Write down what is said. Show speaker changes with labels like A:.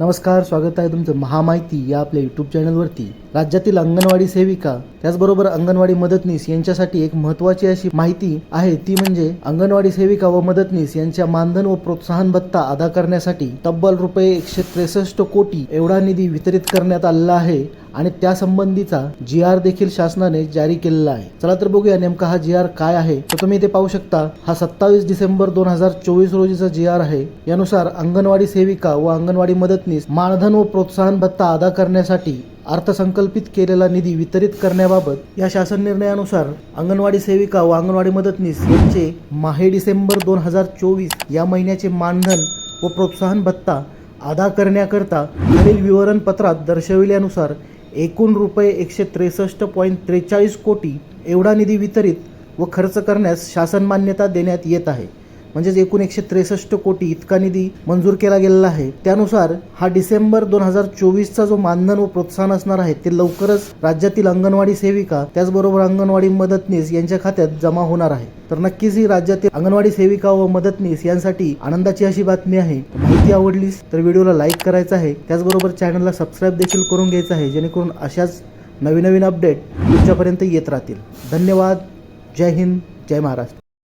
A: नमस्कार स्वागत आहे तुमचं महामाहिती या आपल्या यूट्यूब चॅनलवरती राज्यातील अंगणवाडी सेविका त्याचबरोबर अंगणवाडी मदतनीस यांच्यासाठी एक महत्त्वाची अशी माहिती आहे ती म्हणजे अंगणवाडी सेविका व मदतनीस यांच्या मानधन व प्रोत्साहन भत्ता अदा करण्यासाठी तब्बल रुपये एकशे त्रेसष्ट कोटी एवढा निधी वितरित करण्यात आलेला आहे आणि त्यासंबंधीचा जी आर देखील शासनाने जारी केलेला आहे. चला तर बघूया नेमका हा जी आर काय आहे. तर तुम्ही इथे पाहू शकता हा सत्तावीस डिसेंबर दोन हजार चोवीस रोजीचा जी आर आहे. यानुसार अंगणवाडी सेविका व अंगणवाडी मदतनीस मानधन व प्रोत्साहन भत्ता अदा करण्यासाठी अर्थसंकल्पित केलेला निधी वितरित करण्याबाबत या शासन निर्णयानुसार अंगणवाडी सेविका व अंगणवाडी मदतनीस यांचे माहे डिसेंबर दोन हजार चोवीस या महिन्याचे मानधन व प्रोत्साहन भत्ता अदा करण्याकरता खालील विवरणपत्रात दर्शविल्यानुसार एकूण रुपये एकशे त्रेसष्ट पॉईंट त्रेचाळीस कोटी एवढा निधी वितरित व खर्च करण्यास शासन मान्यता देण्यात येत आहे. म्हणजेच एकूण एकशे त्रेसष्ट कोटी इतका निधी मंजूर केला गेलेला आहे. त्यानुसार हा डिसेंबर दोन हजार चोवीसचा जो मानधन व प्रोत्साहन असणार आहे ते लवकरच राज्यातील अंगणवाडी सेविका त्याचबरोबर अंगणवाडी मदतनीस यांच्या खात्यात जमा होणार आहे. तर नक्कीच ही राज्यातील अंगणवाडी सेविका व मदतनीस यांसाठी आनंदाची अशी बातमी आहे. माहिती आवडलीस तर व्हिडिओला लाईक करायचं आहे. त्याचबरोबर चॅनलला सबस्क्राईब देखील करून घ्यायचं आहे जेणेकरून अशाच नवीन नवीन अपडेट तुमच्यापर्यंत येत राहतील. धन्यवाद. जय हिंद. जय महाराष्ट्र.